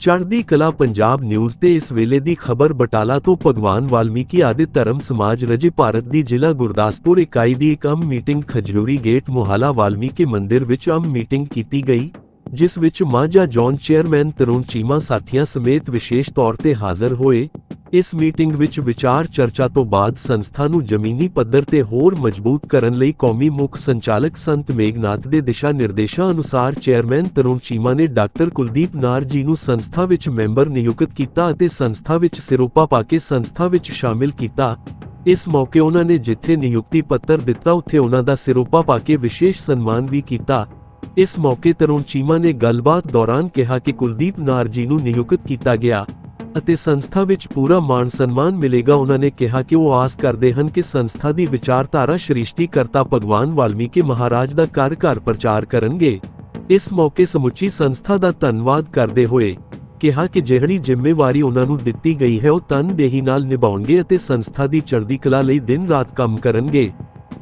ਚੜ੍ਹਦੀ ਕਲਾ ਪੰਜਾਬ ਨਿਊਜ਼ ਤੇ ਇਸ ਵੇਲੇ ਦੀ ਖਬਰ ਬਟਾਲਾ ਤੋਂ ਭਗਵਾਨ ਵਾਲਮੀਕੀ ਆਦਿ ਧਰਮ ਸਮਾਜ ਰਜੇ ਭਾਰਤ ਦੀ ਜ਼ਿਲ੍ਹਾ ਗੁਰਦਾਸਪੁਰ ਇਕਾਈ ਦੀ ਇੱਕ ਅਮ ਮੀਟਿੰਗ ਖਜਰੂਰੀ ਗੇਟ ਮੁਹਾਲਾ ਵਾਲਮੀਕੀ ਮੰਦਿਰ ਵਿੱਚ ਅਮ ਮੀਟਿੰਗ ਕੀਤੀ ਗਈ, ਜਿਸ ਵਿੱਚ ਮਾਝਾ ਜੌਨ ਚੇਅਰਮੈਨ ਤਰੁਣ ਚੀਮਾ ਸਾਥੀਆਂ ਸਮੇਤ ਵਿਸ਼ੇਸ਼ ਤੌਰ ਤੇ ਹਾਜ਼ਰ ਹੋਏ। ਇਸ ਮੀਟਿੰਗ ਵਿੱਚ ਵਿਚਾਰ ਚਰਚਾ ਤੋਂ ਬਾਅਦ ਸੰਸਥਾ ਨੂੰ ਜ਼ਮੀਨੀ ਪੱਧਰ ਤੇ ਹੋਰ ਮਜ਼ਬੂਤ ਕਰਨ ਲਈ ਕੌਮੀ ਮੁੱਖ ਸੰਚਾਲਕ ਸੰਤ ਮੇਘਨਾਥ ਦੇ ਦਿਸ਼ਾ ਨਿਰਦੇਸ਼ਾਂ ਅਨੁਸਾਰ ਚੇਅਰਮੈਨ ਤਰੁਣ ਚੀਮਾ ਨੇ ਡਾਕਟਰ ਕੁਲਦੀਪ ਨਾਰ ਜੀ ਨੂੰ ਸੰਸਥਾ ਵਿੱਚ ਮੈਂਬਰ ਨਿਯੁਕਤ ਕੀਤਾ ਅਤੇ ਸੰਸਥਾ ਵਿੱਚ ਸਿਰੋਪਾ ਪਾ ਕੇ ਸੰਸਥਾ ਵਿੱਚ ਸ਼ਾਮਿਲ ਕੀਤਾ। ਇਸ ਮੌਕੇ ਉਹਨਾਂ ਨੇ ਜਿੱਥੇ ਨਿਯੁਕਤੀ ਪੱਤਰ ਦਿੱਤਾ, ਉੱਥੇ ਉਹਨਾਂ ਦਾ ਸਿਰੋਪਾ ਪਾ ਕੇ ਵਿਸ਼ੇਸ਼ ਸਨਮਾਨ ਵੀ ਕੀਤਾ। ਇਸ ਮੌਕੇ ਤਰੁਣ ਚੀਮਾ ਨੇ ਗੱਲਬਾਤ ਦੌਰਾਨ ਕਿਹਾ ਕਿ ਕੁਲਦੀਪ ਨਾਰ ਜੀ ਨੂੰ ਨਿਯੁਕਤ ਕੀਤਾ ਗਿਆ। ਅਤੇ ਸੰਸਥਾ ਵਿੱਚ ਪੂਰਾ ਮਾਣ ਸਨਮਾਨ ਮਿਲੇਗਾ। ਉਹਨਾਂ ਨੇ ਕਿਹਾ ਕਿ ਉਹ ਆਸ ਕਰਦੇ ਹਨ ਕਿ ਸੰਸਥਾ ਦੀ ਵਿਚਾਰਧਾਰਾ ਸ਼੍ਰਿਸ਼ਟੀਕਰਤਾ ਭਗਵਾਨ ਵਾਲਮੀਕੀ ਮਹਾਰਾਜ ਦਾ ਘਰ ਘਰ ਪ੍ਰਚਾਰ ਕਰਨਗੇ। ਇਸ ਮੌਕੇ ਸਮੁੱਚੀ ਸੰਸਥਾ ਦਾ ਧੰਨਵਾਦ ਕਰਦੇ ਹੋਏ ਕਿਹਾ ਕਿ ਜਿਹੜੀ ਜ਼ਿੰਮੇਵਾਰੀ ਉਹਨਾਂ ਨੂੰ ਦਿੱਤੀ ਗਈ ਹੈ, ਉਹ ਤਨਦੇਹੀ ਨਾਲ ਨਿਭਾਉਣਗੇ ਅਤੇ ਸੰਸਥਾ ਦੀ ਚੜ੍ਹਦੀ ਕਲਾ ਲਈ ਦਿਨ ਰਾਤ ਕੰਮ ਕਰਨਗੇ।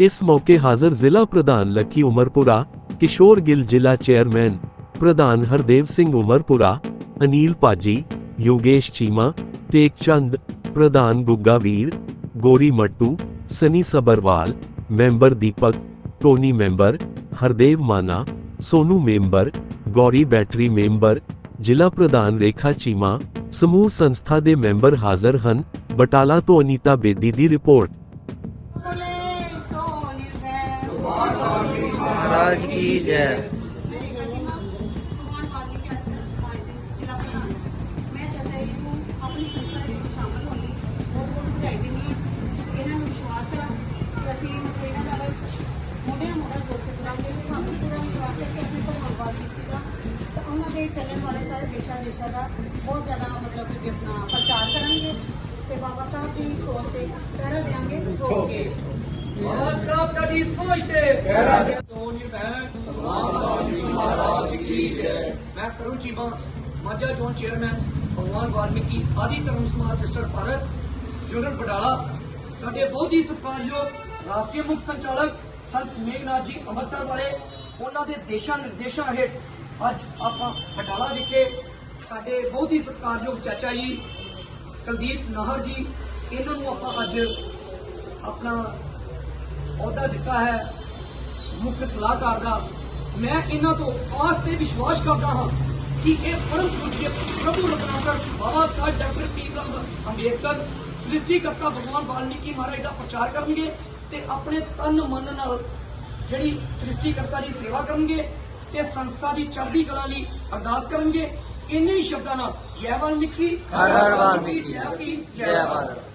ਇਸ ਮੌਕੇ ਹਾਜ਼ਰ ਜ਼ਿਲ੍ਹਾ ਪ੍ਰਧਾਨ ਲੱਕੀ ਉਮਰਪੁਰਾ, ਕਿਸ਼ੋਰ ਗਿੱਲ ਜ਼ਿਲ੍ਹਾ ਚੇਅਰਮੈਨ ਪ੍ਰਧਾਨ ਹਰਦੇਵ ਸਿੰਘ ਉਮਰਪੁਰਾ, ਅਨੀਲ ਪਾਜੀ ਯੋਗੇਸ਼ ਚੀਮਾ ਟੇਕ ਚੰਦ ਪ੍ਰਧਾਨ Gugga Veer Gori Mattu Sunny Sabharwal member Deepak Tony member Hardev Mana Sonu member Gauri Battery member ਜ਼ਿਲ੍ਹਾ ਪ੍ਰਧਾਨ ਰੇਖਾ ਚੀਮਾ ਸਮੂਹ ਸੰਸਥਾ ਦੇ ਮੈਂਬਰ ਹਾਜ਼ਰ ਹਨ ਬਟਾਲਾ ਤੋਂ ਅਨੀਤਾ ਬੇਦੀ ਦੀ ਰਿਪੋਰਟ बोले सो निर्भय ਸਾਰੇ ਦੇਸ਼ਾਂ ਦੇਸ਼ਾਂ ਦਾ ਬਹੁਤ ਜ਼ਿਆਦਾ ਮਤਲਬ ਕਿ ਆਪਣਾ ਪ੍ਰਚਾਰ ਕਰਾਂਗੇ ਤੇ ਬਾਬਾ ਸਾਹਿਬ ਦੀ ਸੋਚ ਤੇ ਪਹਿਰਾ ਦੇਾਂਗੇ ਰੋਕ ਸੋਚ ਤੇ ਦੇ। ਮਹਾਰਾਜ ਕੀ ਜੈ। ਮੈਂ ਚੀਮਾ ਮਾਝਾ ਜ਼ੋਨ ਚੇਅਰਮੈਨ ਭਗਵਾਨ ਵਾਲਮੀਕੀ ਆਦਿ ਧਰਮ ਸਮਾਜ ਸਿਸਟਰ ਭਾਰਤ ਜੁਗਨ ਬਟਾਲਾ ਸਾਡੇ ਬਹੁਤ ਹੀ ਸਤਿਕਾਰਯੋਗ ਰਾਸ਼ਟਰੀ ਮੁੱਖ ਸੰਚਾਲਕ ਸੰਤ ਮੇਘਨਾਥ ਜੀ ਅੰਮ੍ਰਿਤਸਰ ਵਾਲੇ ਉਹਨਾਂ ਦੇ ਦੇਸ਼ਾਂ ਨਿਰਦੇਸ਼ਾਂ ਹੇਠ ਅੱਜ ਆਪਾਂ ਬਟਾਲਾ ਵਿਖੇ ਸਾਡੇ ਬਹੁਤ ਹੀ ਸਤਿਕਾਰਯੋਗ ਚਾਚਾ ਜੀ, ਕੁਲਦੀਪ ਨਾਹਰ ਜੀ, ਇਹਨਾਂ ਨੂੰ ਆਪਾਂ ਅੱਜ ਆਪਣਾ ਅਹੁਦਾ ਦਿੱਤਾ ਹੈ ਮੁੱਖ ਸਲਾਹਕਾਰ ਦਾ। ਮੈਂ ਇਹਨਾਂ ਤੋਂ ਆਸ ਤੇ ਵਿਸ਼ਵਾਸ ਕਰਦਾ ਹਾਂ ਕਿ ਇਹ ਪਰਮ ਪੂਜਯ ਪ੍ਰਭੂ ਰਤਨਾਕਰ ਬਾਬਾ ਸਾਹਿਬ ਡਾਕਟਰ ਭੀਮ ਅੰਬੇਦਕਰ, ਸ੍ਰਿਸ਼ਟੀਕਰਤਾ ਭਗਵਾਨ ਵਾਲਮੀਕੀ ਮਹਾਰਾਜ ਦਾ ਪ੍ਰਚਾਰ ਕਰਨਗੇ ਤੇ ਆਪਣੇ ਤਨ ਮਨ ਨਾਲ ਜਿਹੜੀ ਸ੍ਰਿਸ਼ਟੀਕਰਤਾ ਦੀ ਸੇਵਾ ਕਰਨਗੇ। ਤੇ ਸੰਸਥਾ ਦੀ ਚੜ੍ਹਦੀ ਕਲਾ ਲਈ ਅਰਦਾਸ ਕਰਨਗੇ। ਇੰਨੇ ਹੀ ਸ਼ਬਦਾਂ ਨਾਲ ਜੈ ਵਾਲਮੀਕੀ ਹਰ ਹਰ ਵਾਲਮੀਕੀ ਜੈ ਭਾਰਤ